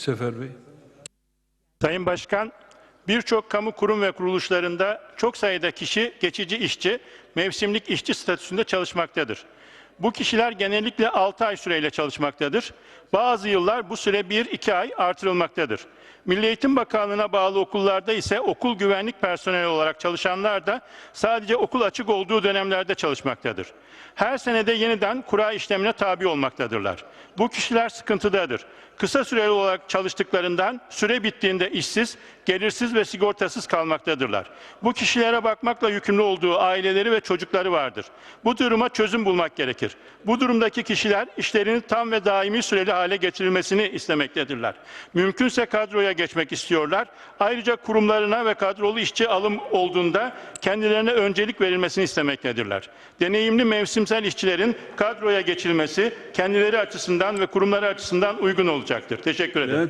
Sefer Bey. Sayın Başkan, birçok kamu kurum ve kuruluşlarında çok sayıda kişi geçici işçi, mevsimlik işçi statüsünde çalışmaktadır. Bu kişiler genellikle 6 ay süreyle çalışmaktadır. Bazı yıllar bu süre 1-2 ay artırılmaktadır. Milli Eğitim Bakanlığı'na bağlı okullarda ise okul güvenlik personeli olarak çalışanlar da sadece okul açık olduğu dönemlerde çalışmaktadır. Her senede yeniden kura işlemine tabi olmaktadırlar. Bu kişiler sıkıntıdadır. Kısa süreli olarak çalıştıklarından süre bittiğinde işsiz, gelirsiz ve sigortasız kalmaktadırlar. Bu kişilere bakmakla yükümlü olduğu aileleri ve çocukları vardır. Bu duruma çözüm bulmak gerekir. Bu durumdaki kişiler işlerini tam ve daimi süreli hale getirilmesini istemektedirler. Mümkünse kadroya geçmek istiyorlar. Ayrıca kurumlarına ve kadrolu işçi alım olduğunda kendilerine öncelik verilmesini istemektedirler. Deneyimli mevsimsel işçilerin kadroya geçilmesi kendileri açısından ve kurumları açısından uygun olacaktır. Teşekkür ederim.